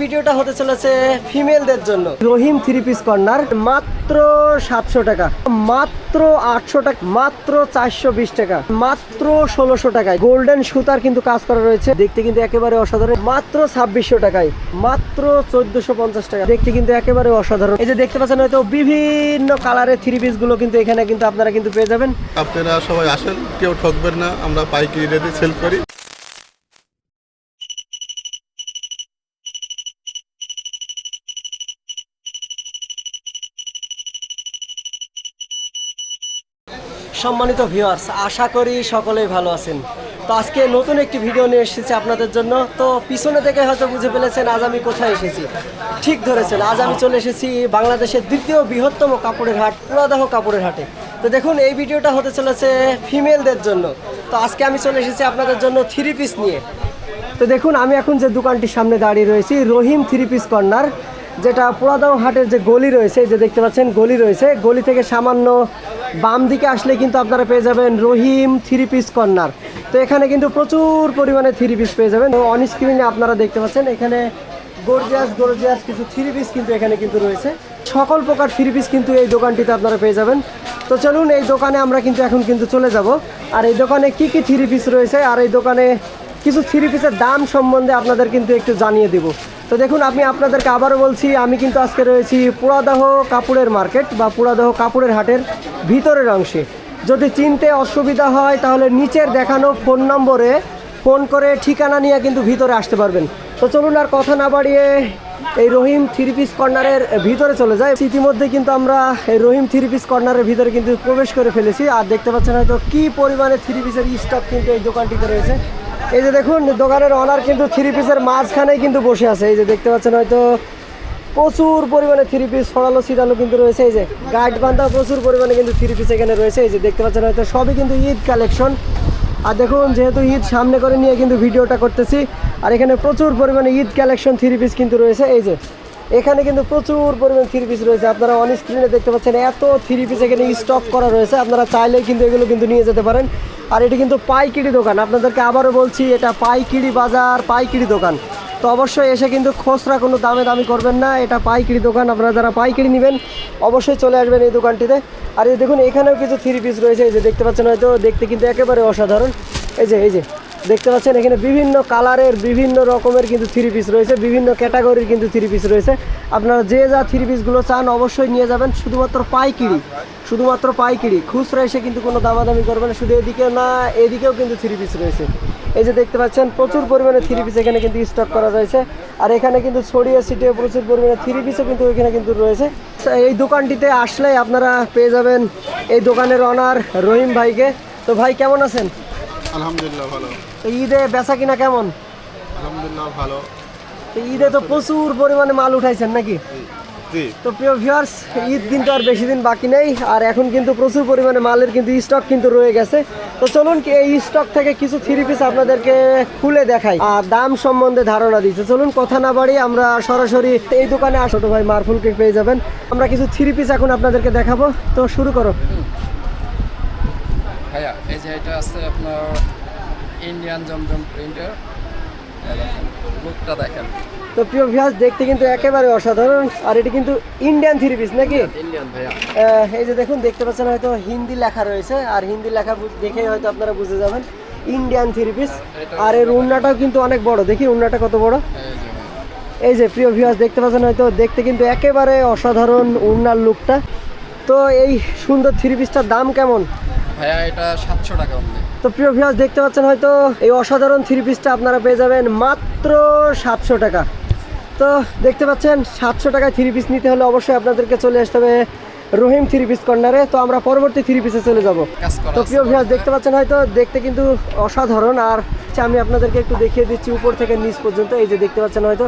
ভিডিওটা হতে চলেছে ফিমেলদের জন্য। রহিম থ্রি পিস কর্নার মাত্র সাতশো টাকা। মাত্র আটশো টাকা, মাত্র চারশো বিশ টাকা, মাত্র ষোলোশো টাকায়। গোল্ডেন সুতার কিন্তু কাজ করা রয়েছে। দেখতে কিন্তু একেবারে অসাধারণ। মাত্র ছাব্বিশশো টাকায়। মাত্র চোদ্দশো পঞ্চাশ টাকা। দেখতে কিন্তু একেবারে অসাধারণ। এই যে দেখতে পাচ্ছেন, হয়তো বিভিন্ন কালারের থ্রি পিসগুলো কিন্তু এখানে কিন্তু আপনারা কিন্তু পেয়ে যাবেন। আপনারা সবাই আসেন, কেউ ঠকবেন না। আমরা পাইকারি রেটে সেল করি। সম্মানিত ভিউয়ার্স আশা করি সকলেই ভালো আছেন। তো আজকে নতুন একটি ভিডিও নিয়ে এসেছি আপনাদের জন্য। তো পিছনে থেকে হয়তো বুঝে ফেলেছেন আজ আমি কোথায় এসেছি। ঠিক ধরেছেন, আজ আমি চলে এসেছি বাংলাদেশের দ্বিতীয় বৃহত্তম কাপড়ের হাট, পুরাদাহ কাপড়ের হাটে। তো দেখুন, এই ভিডিওটা হতে চলেছে ফিমেলদের জন্য। তো আজকে আমি চলে এসেছি আপনাদের জন্য থ্রি পিস নিয়ে। তো দেখুন, আমি এখন যে দোকানটির সামনে দাঁড়িয়ে রয়েছি, রহিম থ্রি পিস কর্নার যেটা পোড়াদাও হাটের যে গলি রয়েছে যে দেখতে পাচ্ছেন, গলি রয়েছে। গলি থেকে সামান্য বাম দিকে আসলে কিন্তু আপনারা পেয়ে যাবেন রহিম থ্রি পিস কর্নার তো এখানে কিন্তু প্রচুর পরিমাণে থ্রি পিস পেয়ে যাবেন। অন স্ক্রিনে আপনারা দেখতে পাচ্ছেন, এখানে গর্জিয়াস গর্জিয়াস কিছু থ্রি পিস কিন্তু এখানে কিন্তু রয়েছে। সকল প্রকার থ্রি পিস কিন্তু এই দোকানটিতে আপনারা পেয়ে যাবেন। তো চলুন, এই দোকানে আমরা কিন্তু এখন কিন্তু চলে যাব। আর এই দোকানে কি কি থ্রি পিস রয়েছে? আর এই দোকানে কিছু থ্রি পিসের দাম সম্বন্ধে আপনাদের কিন্তু একটু জানিয়ে দেব। তো দেখুন, আমি আপনাদেরকে আবারও বলছি, আমি কিন্তু আজকে রয়েছি পুরাদাহ কাপড়ের মার্কেট বা পুরাদাহ কাপড়ের হাটের ভিতরের অংশে। যদি চিনতে অসুবিধা হয়, তাহলে নিচের দেখানো ফোন নম্বরে ফোন করে ঠিকানা নিয়ে কিন্তু ভিতরে আসতে পারবেন। তো চলুন আর কথা না বাড়িয়ে এই রহিম থ্রি পিস কর্নারের ভিতরে চলে যায় ইতিমধ্যে কিন্তু আমরা এই রহিম থ্রি পিস কর্নারের ভিতরে কিন্তু প্রবেশ করে ফেলেছি। আর দেখতে পাচ্ছেন হয়তো কী পরিমাণে থ্রি পিসের স্টক কিন্তু এই দোকানটিতে রয়েছে। এই যে দেখুন, দোকানের অনার কিন্তু থ্রি পিসের মাঝখানেই কিন্তু বসে আছে। এই যে দেখতে পাচ্ছেন হয়তো প্রচুর পরিমাণে থ্রি পিস ছড়ালো ছিটালো কিন্তু রয়েছে। এই যে গাইড বান্ধা প্রচুর পরিমাণে কিন্তু থ্রি পিস এখানে রয়েছে। এই যে দেখতে পাচ্ছেন হয়তো সবই কিন্তু ঈদ কালেকশন আর দেখুন, যেহেতু ঈদ সামনে করে নিয়ে কিন্তু ভিডিওটা করতেছি, আর এখানে প্রচুর পরিমাণে ঈদ কালেকশন থ্রি পিস কিন্তু রয়েছে। এই যে এখানে কিন্তু প্রচুর পরিমাণে থ্রি পিস রয়েছে। আপনারা অন স্ক্রিনে দেখতে পাচ্ছেন, এত থ্রি পিস এখানে স্টক করা রয়েছে। আপনারা চাইলেই কিন্তু এগুলো কিন্তু নিয়ে যেতে পারেন। আর এটি কিন্তু পাইকিরি দোকান। আপনাদেরকে আবারও বলছি, এটা পাইকিরি বাজার, পাইকিরি দোকান। তো অবশ্যই এসে কিন্তু খুচরা কোনো দামে দামি করবেন না, এটা পাইকিরি দোকান। আপনারা যারা পাইকিরি নেবেন, অবশ্যই চলে আসবেন এই দোকানটিতে। আর এই দেখুন, এখানেও কিছু থ্রি পিস রয়েছে, এই যে দেখতে পাচ্ছেন হয়তো, দেখতে কিন্তু একেবারে অসাধারণ। এই যে এই যে দেখতে পাচ্ছেন, এখানে বিভিন্ন কালারের, বিভিন্ন রকমের কিন্তু থ্রি পিস রয়েছে, বিভিন্ন ক্যাটাগরির কিন্তু থ্রি পিস রয়েছে। আপনারা যে যা থ্রি পিসগুলো চান অবশ্যই নিয়ে যাবেন, শুধুমাত্র পাইকিরি শুধুমাত্র পাইকিরি। খুচরা এসে কিন্তু কোনো দামাদামি করবে না, শুধু এদিকে না, এদিকেও কিন্তু থ্রি পিস রয়েছে। এই যে দেখতে পাচ্ছেন, প্রচুর পরিমাণে থ্রি পিস এখানে কিন্তু স্টক করা রয়েছে। আর এখানে কিন্তু ছড়িয়ে ছিটিয়ে প্রচুর পরিমাণে থ্রি পিসও কিন্তু এখানে কিন্তু রয়েছে। এই দোকানটিতে আসলে আপনারা পেয়ে যাবেন এই দোকানের অনার রহিম ভাইকে। তো ভাই, কেমন আছেন? আলহামদুলিল্লাহ ভালো। তো ঈদে বেচা কিনা কেমন? আলহামদুলিল্লাহ ভালো। তো ঈদে তো প্রচুর পরিমাণে মাল উঠাইছেন নাকি? তো প্রিয় ভিউয়ার্স ঈদ কিন্তু আর বেশি দিন বাকি নেই আর এখন কিন্তু প্রচুর পরিমাণে মালের কিন্তু স্টক কিন্তু রয়ে গেছে। তো চলুন কি এই স্টক থেকে কিছু থ্রি পিস আপনাদেরকে খুলে দেখাই। আর দাম সম্বন্ধে ধারণা দিচ্ছে। চলুন কথা না বাড়ি আমরা সরাসরি এই দোকানে আস। ভাই মারফুলকে পেয়ে যাবেন। আমরা কিছু থ্রি পিস এখন আপনাদেরকে দেখাবো। তো শুরু করো। ভাইয়া এই যে এটা আছে আপনার ইন্ডিয়ান জমজম প্রিন্টার লুকটা দেখেন। তো প্রিয় ভিউয়ার্স দেখতে কিন্তু একেবারে অসাধারণ। আর এটি কিন্তু ইন্ডিয়ান থ্রি পিস নাকি? ইন্ডিয়ান ভাইয়া। এই যে দেখুন দেখতে পাচ্ছেন হয়তো হিন্দি লেখা রয়েছে। আর হিন্দি লেখা দেখেই হয়তো আপনারা বুঝে যাবেন। ইন্ডিয়ান থ্রি পিস আর এর উন্নাটাও কিন্তু অনেক বড়। দেখি উন্নাটা কত বড়। এই যে এই যে প্রিয় ভিউয়ার্স দেখতে পাচ্ছেন হয়তো দেখতে কিন্তু একেবারে অসাধারণ উন্নার লুকটা তো এই সুন্দর থ্রি পিসটার দাম কেমন? ভাইয়া এটা সাতশো টাকা অনলি তো প্রিয় ভিউয়ার্স দেখতে পাচ্ছেন হয়তো এই অসাধারণ থ্রি পিসটা আপনারা পেয়ে যাবেন মাত্র সাতশো টাকা। তো দেখতে পাচ্ছেন সাতশো টাকায় থ্রি পিস নিতে হলে অবশ্যই আপনাদেরকে চলে আসতে হবে রহিম থ্রি পিস কর্নারে তো আমরা পরবর্তী থ্রি পিসে চলে যাব। তো। প্রিয় ভিউয়ার্স দেখতে পাচ্ছেন হয়তো দেখতে কিন্তু অসাধারণ। আর আমি আপনাদেরকে একটু দেখিয়ে দিচ্ছি উপর থেকে নিচ পর্যন্ত এই যে দেখতে পাচ্ছেন হয়তো।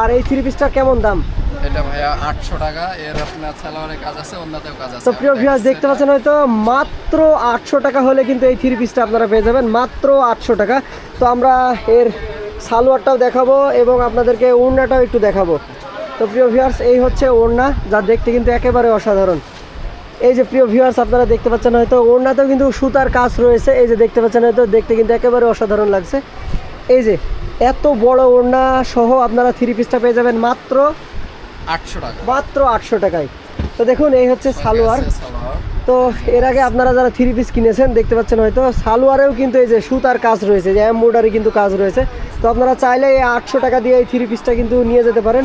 আর এই থ্রি পিসটা কেমন দাম? এটা ভাইয়া আটশো টাকা। এর আপনার সালোয়ারের কাজ আছে অন্যতেও কাজ আছে। তো প্রিয় ভিউয়ার্স দেখতে পাচ্ছেন হয়তো মাত্র আটশো টাকা হলে কিন্তু এই থ্রি পিসটা আপনারা পেয়ে যাবেন। মাত্র আটশো টাকা। তো আমরা এর সালোয়ারটাও দেখাবো এবং আপনাদেরকে ওড়নাটাও একটু দেখাবো। তো প্রিয় ভিউয়ার্স এই হচ্ছে ওড়না যা দেখতে কিন্তু একেবারে অসাধারণ। এই যে প্রিয় ভিউয়ার্স আপনারা দেখতে পাচ্ছেন হয়তো ওড়নাতেও কিন্তু সুতার কাজ রয়েছে। এই যে দেখতে পাচ্ছেন হয়তো দেখতে কিন্তু একেবারে অসাধারণ লাগছে। এই যে এত বড় ওড়না সহ আপনারা থ্রি পিসটা পেয়ে যাবেন মাত্র আটশো টাকা। মাত্র আটশো টাকায়। তো দেখুন এই হচ্ছে সালোয়ার। তো এর আগে আপনারা যারা থ্রি পিস কিনেছেন দেখতে পাচ্ছেন হয়তো সালোয়ারেও কিন্তু এই যে সুতার কাজ রয়েছে যে এমব্রয়ডারি কিন্তু কাজ রয়েছে। তো আপনারা চাইলে এই আটশো টাকা দিয়ে এই থ্রি পিসটা কিন্তু নিয়ে যেতে পারেন।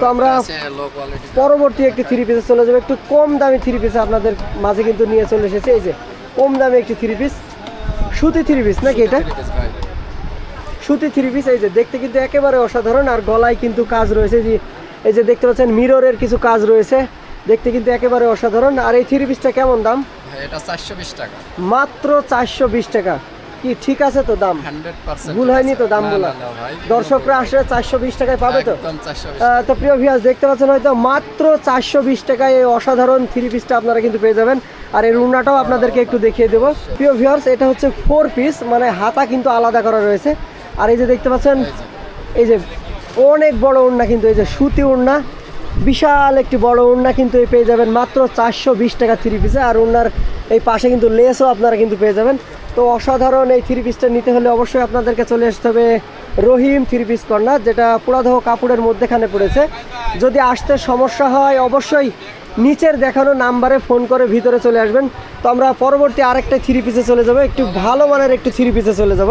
তো আমরা পরবর্তী একটি থ্রি পিসে চলে যাবে। একটু কম দামি থ্রি পিস আপনাদের মাঝে কিন্তু নিয়ে চলে এসেছে। এই যে কম দামি একটি থ্রি পিস সুতি থ্রি পিস নাকি এটা? সুতি থ্রি পিস এই যে দেখতে কিন্তু একেবারে অসাধারণ। আর গলায় কিন্তু কাজ রয়েছে। যে এই যে দেখতে পাচ্ছেন মিররের কিছু কাজ রয়েছে। দেখতে কিন্তু একেবারে অসাধারণ। আর এই থ্রি পিসটা কেমন দাম? এটা চারশো বিশ টাকা। মাত্র চারশো বিশ টাকা। কি ঠিক আছে তো দাম? ভুল হয়নি তো দাম বলা দর্শকরা আসলে চারশো বিশ টাকায় পাবে তো? তো প্রিয় ভিয়াস দেখতে পাচ্ছেন হয়তো মাত্র চারশো বিশ টাকায় এই অসাধারণ থ্রি পিসটা আপনারা কিন্তু পেয়ে যাবেন। আর এই রুমনাটাও আপনাদেরকে একটু দেখিয়ে দেবো। প্রিয় ভিউয়ার্স এটা হচ্ছে ফোর পিস মানে হাতা কিন্তু আলাদা করা রয়েছে। আর এই যে দেখতে পাচ্ছেন এই যে অনেক বড় ওড়না কিন্তু এই যে সুতি ওড়না। বিশাল একটি বড় ওড়না কিন্তু এই পেয়ে যাবেন মাত্র চারশো বিশ টাকা থ্রি পিসে আর ওড়নার এই পাশে কিন্তু লেসও আপনারা কিন্তু পেয়ে যাবেন। তো অসাধারণ এই থ্রি পিসটা নিতে হলে অবশ্যই আপনাদেরকে চলে আসতে হবে রহিম থ্রি পিস কর্নার, যেটা পুরাদহ কাপড়ের মধ্যেখানে পড়েছে। যদি আসতে সমস্যা হয়, অবশ্যই নিচের দেখানো নাম্বারে ফোন করে ভিতরে চলে আসবেন। তো আমরা পরবর্তী আরেকটা থ্রি পিসে চলে যাব। একটু ভালো মানের একটু থ্রি পিসে চলে যাব।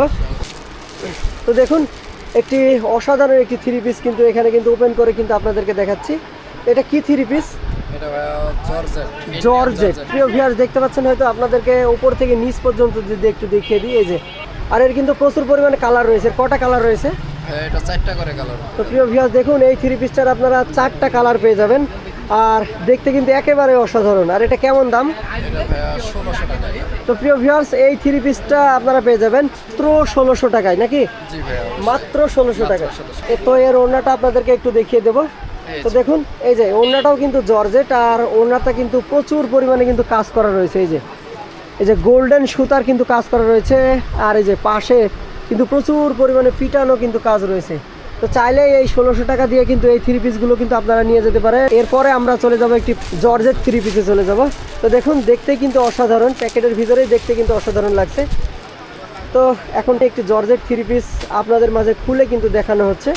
তো দেখুন একটি অসাধারণ একটি থ্রি পিস কিন্তু এখানে কিন্তু ওপেন করে কিন্তু আপনাদেরকে দেখাচ্ছি। এটা কি থ্রি পিস জর্জেট। প্রিয় ভিউয়ার্স দেখতে পাচ্ছেন হয়তো আপনাদেরকে উপর থেকে নিচ পর্যন্ত যদি একটু দেখিয়ে দিই এই যে। আর এর কিন্তু প্রচুর পরিমাণে কালার রয়েছে। কটা কালার রয়েছে? হ্যাঁ, তো প্রিয় ভিয়াস দেখুন এই থ্রি পিসটার আপনারা চারটা কালার পেয়ে যাবেন। আর দেখতে কিন্তু একেবারে অসাধারণ। আর এটা কেমন দাম? তো প্রিয় ভিউয়ার্স এই থ্রি পিসটা আপনারা পেয়ে যাবেন মাত্র ষোলোশো টাকায় নাকি? মাত্র ষোলোশো টাকা। তো এর ওড়নাটা আপনাদেরকে একটু দেখিয়ে দেবো। তো দেখুন এই যে ওড়নাটাও কিন্তু জর্জেট আর ওড়নাটা কিন্তু প্রচুর পরিমাণে কিন্তু কাজ করা রয়েছে এই যে। এই যে গোল্ডেন সুতার কিন্তু কাজ করা রয়েছে আর এই যে পাশে কিন্তু প্রচুর পরিমাণে পিটানো কিন্তু কাজ রয়েছে। তো চাইলে এই ষোলোশো টাকা দিয়ে কিন্তু এই থ্রি পিসগুলো কিন্তু আপনারা নিয়ে যেতে পারে এরপরে আমরা চলে যাব একটি জর্জেট থ্রি পিসে চলে যাব। তো দেখুন দেখতে কিন্তু অসাধারণ। প্যাকেটের ভিতরেই দেখতে কিন্তু অসাধারণ লাগছে। তো এখন একটি জর্জেট থ্রি পিস আপনাদের মাঝে খুলে কিন্তু দেখানো হচ্ছে।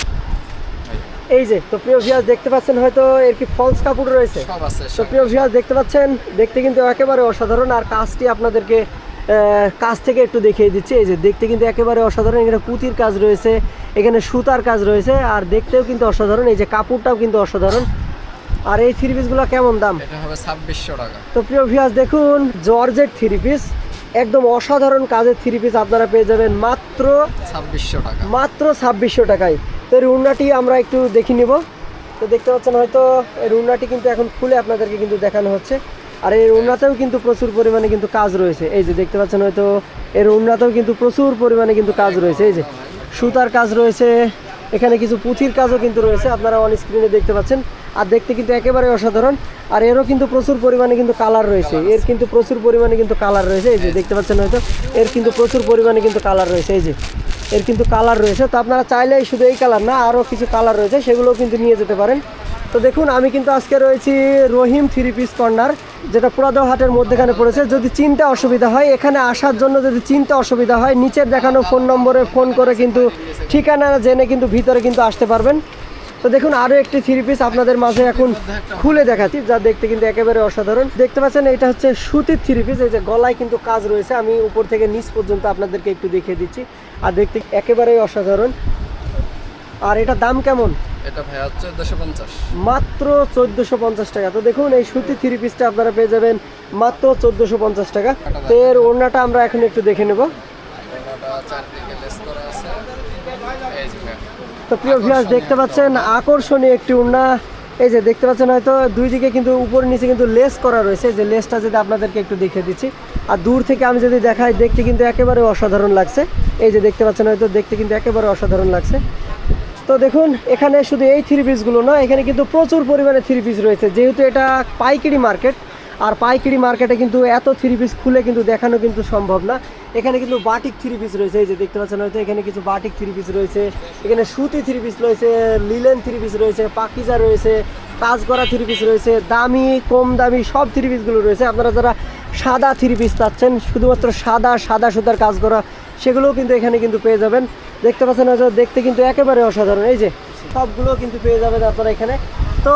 এই যে তো প্রিয় ভিয়াস দেখতে পাচ্ছেন হয়তো এর কি ফলস কাপড় রয়েছে? তো প্রিয় ভিউয়ার্স দেখতে পাচ্ছেন দেখতে কিন্তু একেবারে অসাধারণ। আর কাজটি আপনাদেরকে কাজ থেকে একটু দেখিয়ে দিচ্ছি। এই যে দেখতে কিন্তু একেবারে অসাধারণ। এখানে পুঁতির কাজ রয়েছে এখানে সুতার কাজ রয়েছে আর দেখতেও কিন্তু অসাধারণ। এই যে কাপড়টাও কিন্তু অসাধারণ। আর এই থ্রি পিসগুলো কেমন দাম? এটা হবে ছাব্বিশশো টাকা। তো প্রিয় ভিউয়ার্স দেখুন জর্জেট থ্রি পিস একদম অসাধারণ কাজের থ্রি পিস আপনারা পেয়ে যাবেন মাত্র ছাব্বিশশো টাকা। মাত্র ছাব্বিশশো টাকায়। তো এই রুনাটি আমরা একটু দেখে নিব। তো দেখতে পাচ্ছেন হয়তো এই রুনাটি কিন্তু এখন খুলে আপনাদেরকে কিন্তু দেখানো হচ্ছে। আর এর রুনাতেও কিন্তু প্রচুর পরিমাণে কিন্তু কাজ রয়েছে। এই যে দেখতে পাচ্ছেন হয়তো এর রুনাতেও কিন্তু প্রচুর পরিমাণে কিন্তু কাজ রয়েছে। এই যে সুতার কাজ রয়েছে, এখানে কিছু পুঁথির কাজও কিন্তু রয়েছে, আপনারা অন স্ক্রিনে দেখতে পাচ্ছেন। আর দেখতে কিন্তু একেবারে অসাধারণ। আর এরও কিন্তু প্রচুর পরিমাণে কিন্তু কালার রয়েছে। এর কিন্তু প্রচুর পরিমাণে কিন্তু কালার রয়েছে। এই যে দেখতে পাচ্ছেন হয়তো এর কিন্তু প্রচুর পরিমাণে কিন্তু কালার রয়েছে। এই যে এর কিন্তু কালার রয়েছে। তো আপনারা চাইলেই শুধু এই কালার না, আরও কিছু কালার রয়েছে, সেগুলোও কিন্তু নিয়ে যেতে পারেন। তো দেখুন, আমি কিন্তু আজকে রয়েছি রহিম থ্রি পিস কর্নার যেটা পুরাদহ হাটের মধ্যেখানে পড়েছে। যদি চিন্তা অসুবিধা হয়, এখানে আসার জন্য যদি চিন্তা অসুবিধা হয়, নিচের দেখানো ফোন নম্বরে ফোন করে কিন্তু ঠিকানা জেনে কিন্তু ভিতরে কিন্তু আসতে পারবেন। তো দেখুন আরও একটি থ্রি পিস আপনাদের মাঝে এখন খুলে দেখাচ্ছি, যা দেখতে কিন্তু একেবারে অসাধারণ। দেখতে পাচ্ছেন, এটা হচ্ছে সুতির থ্রি পিস এই যে গলায় কিন্তু কাজ রয়েছে। আমি উপর থেকে নিচ পর্যন্ত আপনাদেরকে একটু দেখিয়ে দিচ্ছি। আর দেখতে একেবারেই অসাধারণ। আর এটা দাম কেমন? এটা ভাই হচ্ছে চোদ্দশো পঞ্চাশ। মাত্র চোদ্দোশো পঞ্চাশ টাকা। তো দেখুন এই সুতি থ্রি পিসটা আপনারা পেয়ে যাবেন মাত্র চোদ্দোশো পঞ্চাশ টাকা। তো এর ওড়নাটা আমরা এখন একটু দেখে নেব। তো প্রিয় ভিউয়ার্স দেখতে পাচ্ছেন আকর্ষণীয় একটি ওড়না। এই যে দেখতে পাচ্ছেন হয়তো দুই দিকে কিন্তু উপর নিচে কিন্তু লেস করা রয়েছে। যে লেসটা যদি আপনাদেরকে একটু দেখিয়ে দিচ্ছি। আর দূর থেকে আমি যদি দেখাই দেখতে কিন্তু একেবারে অসাধারণ লাগছে। এই যে দেখতে পাচ্ছেন হয়তো দেখতে কিন্তু একেবারে অসাধারণ লাগছে। তো দেখুন এখানে শুধু এই থ্রি পিসগুলো না এখানে কিন্তু প্রচুর পরিমাণে থ্রি পিস রয়েছে যেহেতু এটা পাইকারি মার্কেট আর পাইকারি মার্কেটে কিন্তু এত থ্রি পিস খুলে কিন্তু দেখানো কিন্তু সম্ভব না এখানে কিন্তু বাটিক থ্রি পিস রয়েছে এই যে দেখতে পাচ্ছেন হয়তো এখানে কিছু বাটিক থ্রি পিস রয়েছে এখানে সুতি থ্রি পিস রয়েছে লিলেন থ্রি পিস রয়েছে পাকিজা রয়েছে কাজ করা থ্রি পিস রয়েছে দামি কম দামি সব থ্রি পিসগুলো রয়েছে আপনারা যারা সাদা থ্রি পিস চাচ্ছেন শুধুমাত্র সাদা সাদা সুতার কাজ করা সেগুলোও কিন্তু এখানে কিন্তু পেয়ে যাবেন দেখতে পাচ্ছেন হয়তো দেখতে কিন্তু একেবারে অসাধারণ। এই যে, সবগুলো কিন্তু পেয়ে যাবেন আপনারা এখানে। তো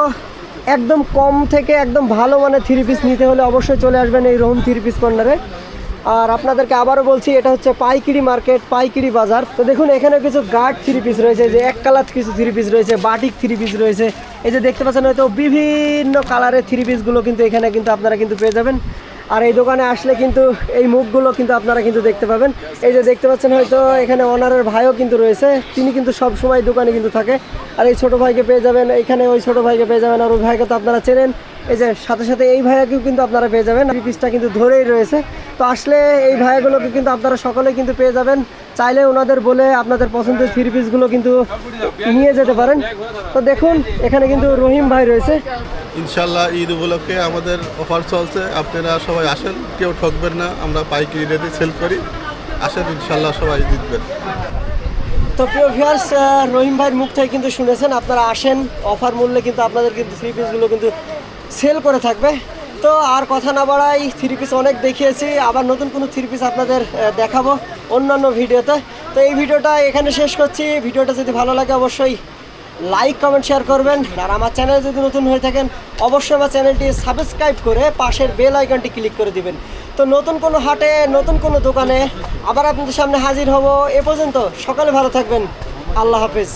একদম কম থেকে একদম ভালো মানের থ্রি পিস নিতে হলে অবশ্যই চলে আসবেন এই রোহন থ্রি পিস কর্নারে আর আপনাদেরকে আবারও বলছি, এটা হচ্ছে পাইকিরি মার্কেট, পাইকিরি বাজার। তো দেখুন এখানে কিছু গার্ড থ্রি পিস রয়েছে যে এক কালার কিছু থ্রি পিস রয়েছে বাটিক থ্রি পিস রয়েছে। এই যে দেখতে পাচ্ছেন, হয়তো বিভিন্ন কালারের থ্রি পিসগুলো কিন্তু এখানে কিন্তু আপনারা কিন্তু পেয়ে যাবেন। আর এই দোকানে আসলে কিন্তু এই মুখগুলো কিন্তু আপনারা কিন্তু দেখতে পাবেন। এই যে দেখতে পাচ্ছেন হয়তো এখানে অনারের ভাইও কিন্তু রয়েছে। তিনি কিন্তু সব সময় দোকানে কিন্তু থাকে। আর এই ছোট ভাইকে পেয়ে যাবেন, এখানে ওই ছোট ভাইকে পেয়ে যাবেন। আর ওই ভাইকে তো আপনারা চেনেন। এই যে সাথে সাথে এই ভাইয়াকেও কিন্তু আপনারা পেয়ে যাবেন। পিসটা কিন্তু ধরেই রয়েছে। তো আসলে এই ভাইয়াগুলোকে কিন্তু আপনারা সকলে কিন্তু পেয়ে যাবেন। চাইলে ওনাদের বলে আপনাদের পছন্দের থ্রি পিসগুলো কিন্তু নিয়ে যেতে পারেন। তো দেখুন, এখানে কিন্তু রহিম ভাই রয়েছে। ইনশাল্লাহ ঈদ উপলক্ষে আমাদের অফার চলছে। আপনারা সবাই আসেন, কেউ ঠকবেন না, আমরা পাইকারি রেটে সেল করি। আসেন, ইনশাল্লাহ সবাই জিতবেন। তো প্রিয় ভিউয়ার্স রহিম ভাইয়ের মুখ থেকে কিন্তু শুনেছেন, আপনারা আসেন, অফার মূল্যে কিন্তু আপনাদের কিন্তু থ্রি পিসগুলো কিন্তু সেল করে থাকবে। তো আর কথা না বাড়াই থ্রি পিস অনেক দেখিয়েছি, আবার নতুন কোনো থ্রি পিস আপনাদের দেখাবো অন্যান্য ভিডিওতে। তো এই ভিডিওটা এখানে শেষ করছি। ভিডিওটা যদি ভালো লাগে অবশ্যই লাইক কমেন্ট শেয়ার করবেন। আর আমার চ্যানেল যদি নতুন হয়ে থাকেন, অবশ্যই আমার চ্যানেলটি সাবস্ক্রাইব করে পাশের বেল আইকনটি ক্লিক করে দিবেন। তো নতুন কোনো হাটে, নতুন কোনো দোকানে আবার আপনাদের সামনে হাজির হব। এ পর্যন্ত সকালে ভালো থাকবেন। আল্লাহ হাফেজ।